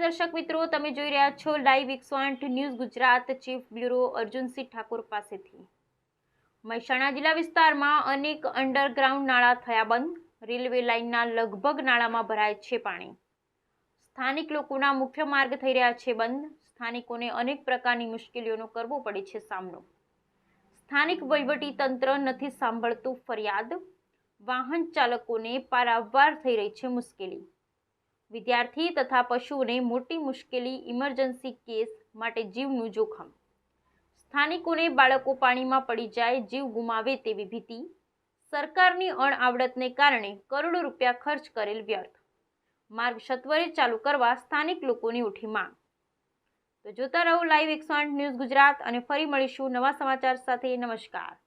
દર્શક મિત્રો, તમે જોઈ રહ્યા છો લાઈવ એકસો news Gujarat. Chief bureau Arjunsinh Thakor પાસેથી. મહેસાણા જિલ્લા વિસ્તારમાં અનેક અંડરગ્રાઉન્ડ નાળા થયા બંધ. રેલવે લાઇનના લગભગ નાળામાં ભરાય છે પાણી. સ્થાનિક લોકોના મુખ્ય માર્ગ થઈ રહ્યા છે બંધ. સ્થાનિકોને અનેક પ્રકારની મુશ્કેલીઓનો કરવો પડે છે સામનો. સ્થાનિક તંત્ર નથી સાંભળતું ફરિયાદ. વાહન ચાલકોને પારાવાર થઈ રહી છે મુશ્કેલી. વિદ્યાર્થી તથા પશુઓને મોટી મુશ્કેલી ઇમરજન્સી કેસ માટે જીવનું જોખમ. સ્થાનિકોને બાળકો પાણીમાં પડી જાય, જીવ ગુમાવે તેવી ભીતિ. સરકારની અણઆવડતને કારણે કરોડો રૂપિયા ખર્ચ કરેલ વ્યર્થ. માર્ગ સત્વરે ચાલુ કરવા સ્થાનિક લોકોની ઉઠી માંગ. તો જોતા રહો લાઈવ એકસો ન્યૂઝ ગુજરાત અને ફરી મળીશું નવા સમાચાર સાથે. નમસ્કાર.